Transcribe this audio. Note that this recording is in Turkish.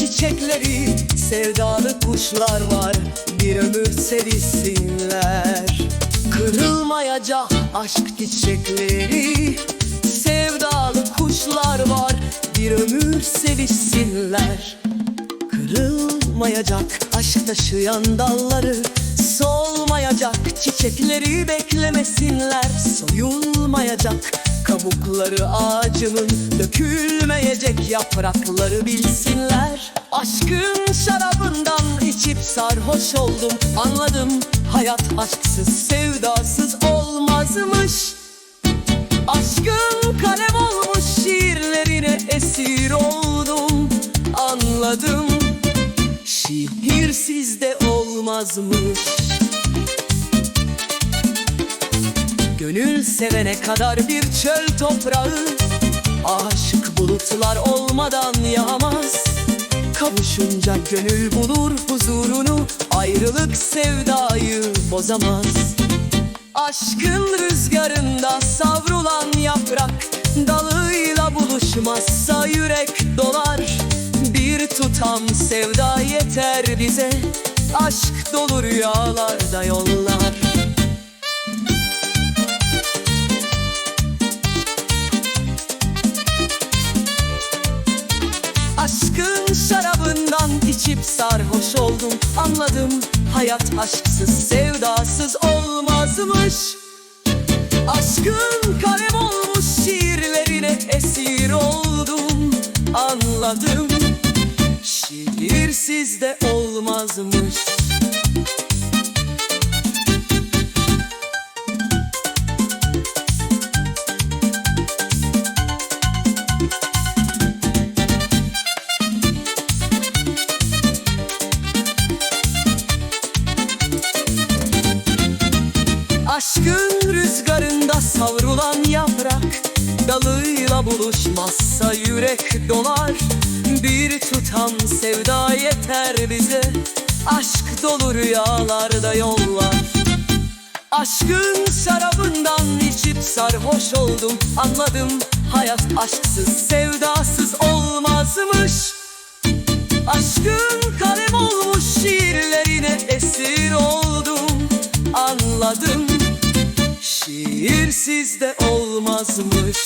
çiçekleri Sevdalı kuşlar var. Bir ömür sevişsinler Kırılmayacak aşk çiçekleri Sevdalı kuşlar var. Bir ömür sevişsinler. Kırılmayacak aşk taşıyan dalları Solmayacak çiçekleri beklemesinler. Soyulmayacak kabukları ağacımın Dökülmeyecek yaprakları bilsinler. Aşkın şarabından içip sarhoş oldum Anladım hayat aşksız sevdasız olmazmış. Aşkın kalem olmuş şiirlerine esir oldum Anladım şiir sizde olmazmış Gönül sevene kadar bir çöl toprağı. Aşık bulutlar olmadan yağmaz. Kavuşunca gönül bulur huzurunu Ayrılık sevdayı bozamaz. Aşkın rüzgarında savrulan yaprak Dalıyla buluşmazsa yürek dolar. Bir tutam sevda yeter bize Aşk dolu rüyalarda yollar içip sarhoş oldum Anladım. Hayat aşksız sevdasız olmazmış. Aşkın kalem olmuş şiirlerine esir oldum. Anladım şiir sizde olmazmış Aşkın rüzgarında savrulan yaprak Dalıyla buluşmazsa yürek dolar. Bir tutam sevda yeter bize Aşk dolu rüyalarda yollar Aşkın şarabından içip sarhoş oldum Anladım hayat aşksız sevdasız olmazmış. Aşkın kalem şiir sizde olmazmış